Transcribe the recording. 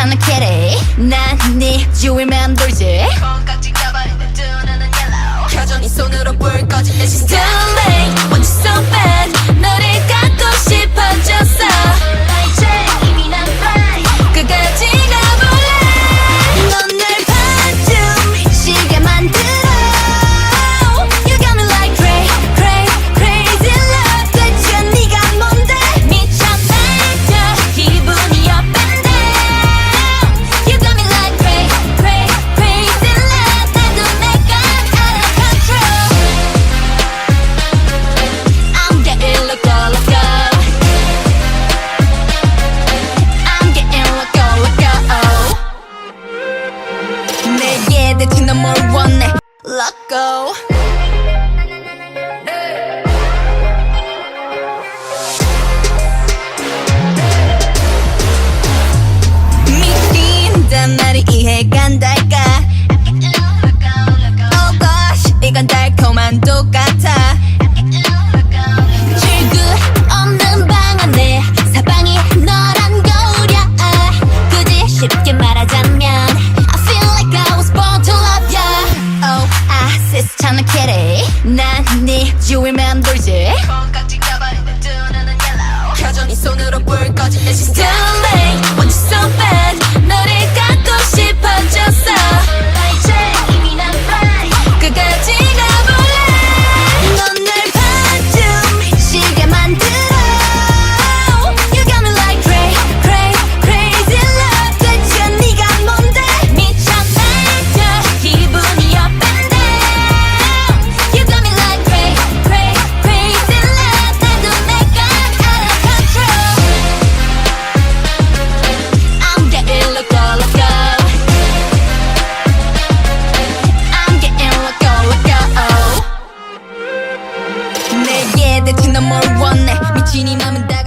Si스찮은 kitty. 난네 주위를 맴돌지. 콩깍지 가발에 내 눈은 yellow. 여전히 손으로 불 꺼진 내. Too 대체 넌뭘 원해? Let go. si스찮은 kitty. 난네 주위를 맴돌지. yellow. 여전히 손으로 불 꺼진 내 late, want you so bad. Loco. 내게 대